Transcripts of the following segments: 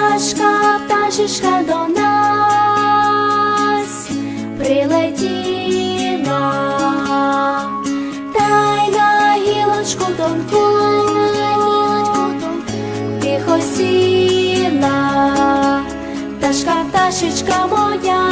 пташка, пташечка до нас прилетіла, та й на гілочку тонку, тихо сіла, пташка, пташечка моя.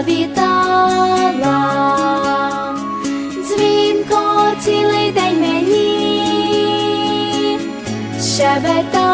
завітала, дзвінко цілий день мені щебета.